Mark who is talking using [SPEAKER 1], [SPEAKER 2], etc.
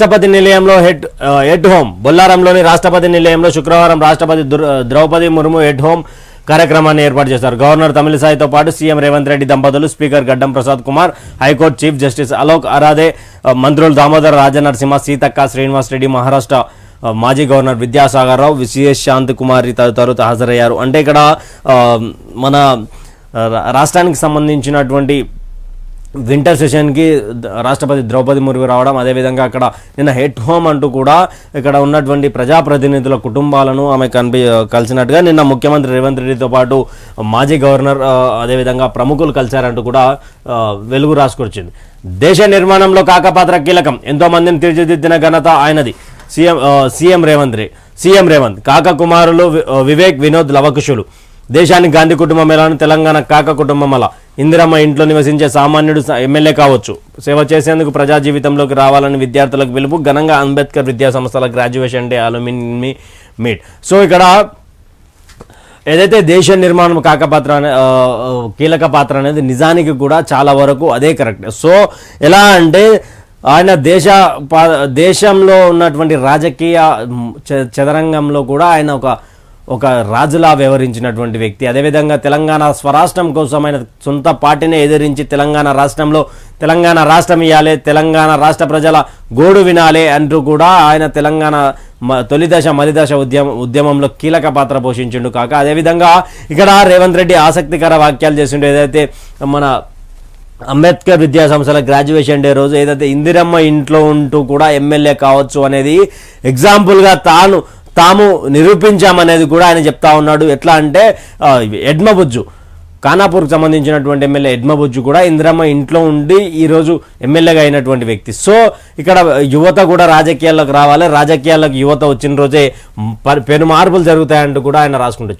[SPEAKER 1] రాష్ట్రపతి నిలయంలో head head home బొల్లారంలోని రాష్ట్రపతి నిలయంలో శుక్రవారం రాష్ట్రపతి ద్రౌపది ముర్ము హెడ్ హోమ్ కార్యక్రమాన్ని ఏర్పాటు చేశారు. గవర్నర్ తమిళసాయితో పాటు సీఎం రేవంత్ రెడ్డి దంపతులు speaker Gaddam Prasad Kumar high court chief justice Alok Aradhe మంత్రులు దామోదర్ రాజనరసింహ సీతక్క శ్రీనివాస్ రెడ్డి మహారాష్ట్ర మాజీ గవర్నర్ విద్యాసాగర్ రావు సిఎస్ శాంత్ కుమారి తదితరులు హాజరయ్యారు. అంటే ఇక్కడ మన రా- రాష్ట్రానికి సంబంధించినటువంటి వింటర్ సెషన్కి రాష్ట్రపతి ద్రౌపది ముర్ము రావడం అదేవిధంగా అక్కడ నిన్న హెడ్ హోమ్ అంటూ కూడా ఇక్కడ ఉన్నటువంటి ప్రజాప్రతినిధుల కుటుంబాలను ఆమె కనిపి కలిసినట్టుగా నిన్న ముఖ్యమంత్రి రేవంత్ రెడ్డితో పాటు మాజీ గవర్నర్ అదేవిధంగా ప్రముఖులు కలిశారంటూ కూడా వెలుగు రాసుకొచ్చింది. దేశ నిర్మాణంలో కాకపాత్ర కీలకం. ఎంతో మందిని తీర్చిదిద్దిన ఘనత ఆయనది. సీఎం సీఎం రేవంత్ రే సీఎం రేవంత్. కాక కుమారులు వి- వివేక్ వినోద్ లవకుశులు. దేశానికి గాంధీ కుటుంబం ఎలా తెలంగాణ కాక కుటుంబం అలా. ఇందిరమ్మ ఇంట్లో నివసించే సామాన్యుడు ఎమ్మెల్యే కావచ్చు. సేవ చేసేందుకు ప్రజా జీవితంలోకి రావాలని విద్యార్థులకు పిలుపు ఘనంగా అంబేద్కర్ విద్యా సంస్థల graduation day alumni meet. So ఇక్కడ ఏదైతే దేశ నిర్మాణం కాకపాత్ర అనే కీలక పాత్ర అనేది నిజానికి కూడా చాలా వరకు అదే కరెక్ట్. సో ఎలా అంటే ఆయన దేశ పా- దేశంలో ఉన్నటువంటి రాజకీయ చ- చదరంగంలో కూడా ఆయన ఒక ఒక రాజులా వ్యవహరించినటువంటి వ్యక్తి. అదేవిధంగా తెలంగాణ స్వరాష్ట్రం కోసం ఆయన సొంత పార్టీని ఎదిరించి తెలంగాణ రాష్ట్రంలో తెలంగాణ రాష్ట్రం ఇవ్వాలి తెలంగాణ రాష్ట్ర ప్రజల గోడు వినాలి అంటూ కూడా ఆయన తెలంగాణ మ- తొలి దశ దశ ఉద్యమ ఉద్యమంలో కీలక పాత్ర పోషించిండు కాక అదేవిధంగా ఇక్కడ రేవంత్ రెడ్డి ఆసక్తికర వాక్యాలు చేసిండు. ఏదైతే మన అంబేద్కర్ విద్యా సంస్థల గ్రాడ్యుయేషన్ డే రోజు ఏదైతే ఇందిరమ్మ ఇంట్లో ఉంటూ కూడా ఎమ్మెల్యే కావచ్చు అనేది ఎగ్జాంపుల్గా తాను తాము నిరూపించామనేది కూడా ఆయన చెప్తా ఉన్నాడు. ఎట్లా అంటే ఎడ్మబుజ్జు. ఖానాపూర్కి సంబంధించినటువంటి ఎమ్మెల్యే ఎడ్మబుజ్జు కూడా ఇందిరమ్మ ఇంట్లో ఉండి ఈరోజు ఎమ్మెల్యేగా అయినటువంటి వ్యక్తి. సో ఇక్కడ యువత కూడా రాజకీయాల్లోకి రావాలి. రాజకీయాల్లోకి యువత వచ్చిన రోజే ప- పెను మార్పులు జరుగుతాయంటూ కూడా ఆయన రాసుకుంటూ